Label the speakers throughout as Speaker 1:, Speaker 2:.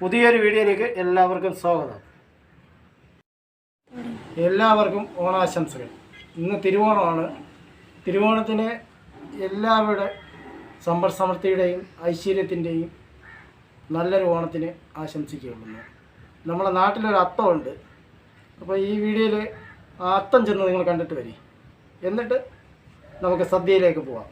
Speaker 1: പുതിയൊരു വീഡിയോയിലേക്ക് എല്ലാവർക്കും സ്വാഗതം. എല്ലാവർക്കും ഓണാശംസകൾ. ഇന്ന് തിരുവോണമാണ്. തിരുവോണത്തിന് എല്ലാവരുടെ സമ്പൽ സമൃദ്ധിയുടെയും ഐശ്വര്യത്തിന്റെയും നല്ലൊരു ഓണത്തിന് ആശംസിക്കുകയുള്ളൂ. നമ്മുടെ നാട്ടിലൊരു അത്തമുണ്ട്. അപ്പോൾ ഈ വീഡിയോയിൽ ആ അത്തം ചെന്ന് നിങ്ങൾ കണ്ടിട്ട് വരി. എന്നിട്ട് നമുക്ക് സദ്യയിലേക്ക് പോവാം.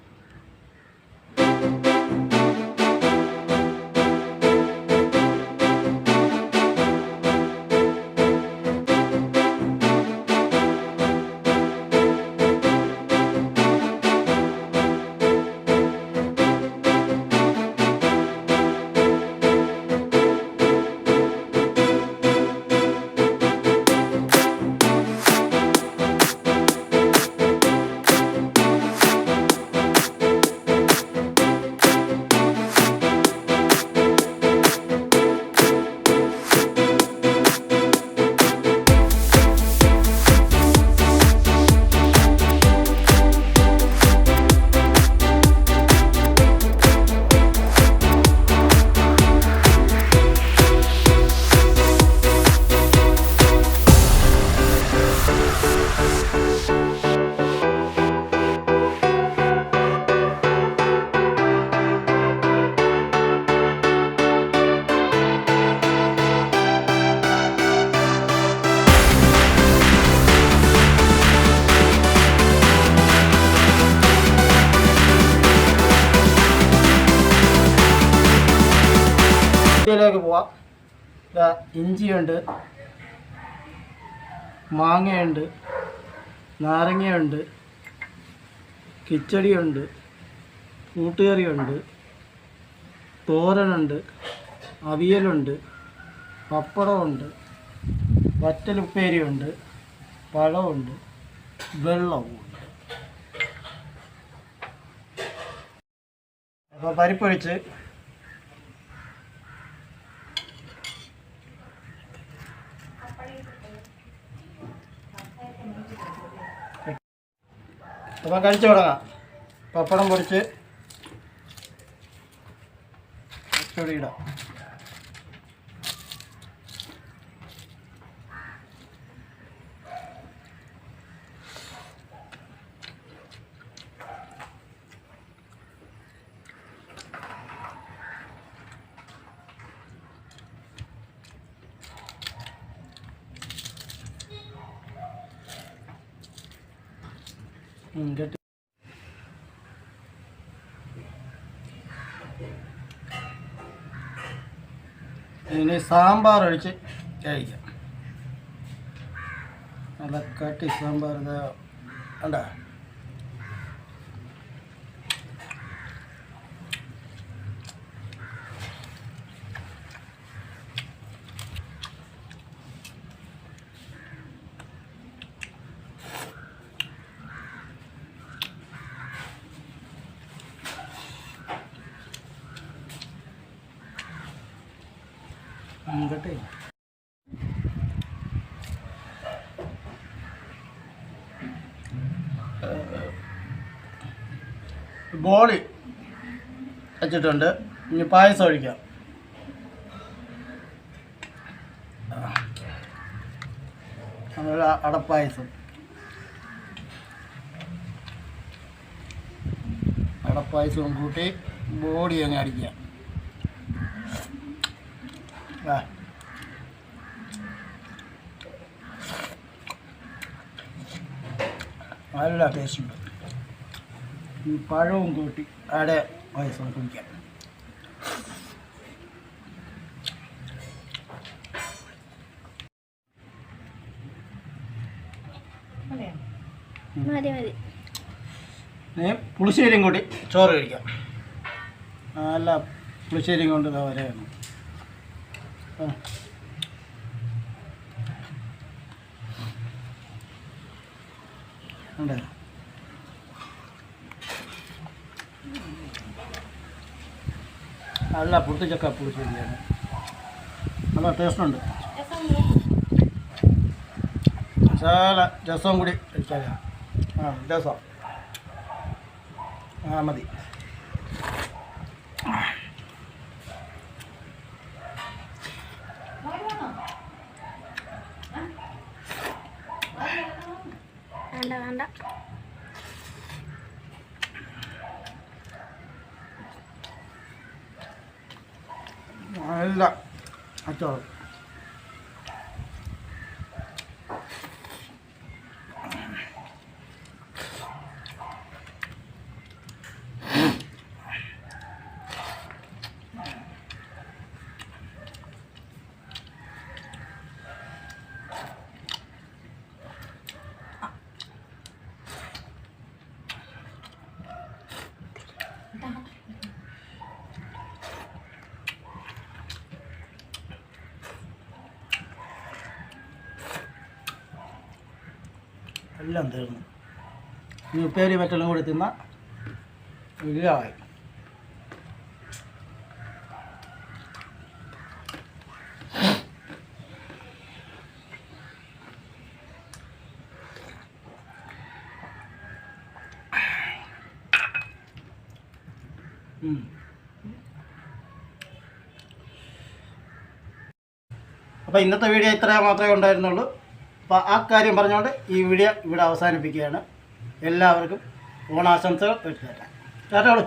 Speaker 1: സദ്യയിലേക്ക് പോവാം. ഇഞ്ചിയുണ്ട് മാങ്ങയുണ്ട് നാരങ്ങയുണ്ട് കിച്ചടിയുണ്ട് കൂട്ടുകറിയുണ്ട് തോരനുണ്ട് അവിയലുണ്ട് പപ്പടമുണ്ട് വറ്റലുപ്പേരിയുണ്ട് പഴമുണ്ട് വെള്ളവുമുണ്ട്. അപ്പോൾ പരിപ്പൊഴിച്ച് അപ്പം കഴിച്ചു തുടങ്ങാം. പപ്പടം പൊടിച്ച് ഇടാം. ഇനി സാമ്പാർ ഒഴിച്ച് കഴിക്കാം. നല്ല കട്ടി സാമ്പാർ ഇതാ. കണ്ട? കട്ടി ബോളി വെച്ചിട്ടുണ്ട്. ഇനി പായസം ഒഴിക്കാം. അടപ്പായസം. അടപ്പായസവും കൂട്ടി ബോഡി അങ്ങ് അടിക്കാം. നല്ല ടേസ്റ്റ് ഉണ്ട് ഈ പഴവും കൂട്ടി അവിടെ പായസം കുടിക്കാം
Speaker 2: മതി മതി.
Speaker 1: ഇനി പുളിശ്ശേരിയും കൂടി ചോറ് കഴിക്കാം. നല്ല പുളിശ്ശേരിയും കൊണ്ട് ഇതാ വരെയാണ്. ഉണ്ട് നല്ല പൊട്ടിച്ചക്ക പുളിശ്ശേരിയാണ് നല്ല ടേസ്റ്റുണ്ട് മസാല രസം കൂടി കഴിച്ചാൽ ആ രസം. ആ മതി.
Speaker 2: വേണ്ട വേണ്ട.
Speaker 1: നല്ല അച്ചോളം. എല്ലാം തീർന്നു. ഈ ഉപ്പേരി മറ്റെല്ലാം കൂടി തിന്ന ഇല്ലായി. അപ്പോൾ ഇന്നത്തെ വീഡിയോ ഇത്ര മാത്രമേ ഉണ്ടായിരുന്നുള്ളൂ. അപ്പോൾ ആ കാര്യം പറഞ്ഞുകൊണ്ട് ഈ വീഡിയോ ഇവിടെ അവസാനിപ്പിക്കുകയാണ്. എല്ലാവർക്കും ഓണാശംസകൾ. എടുത്തു തരാം കേട്ടോളൂ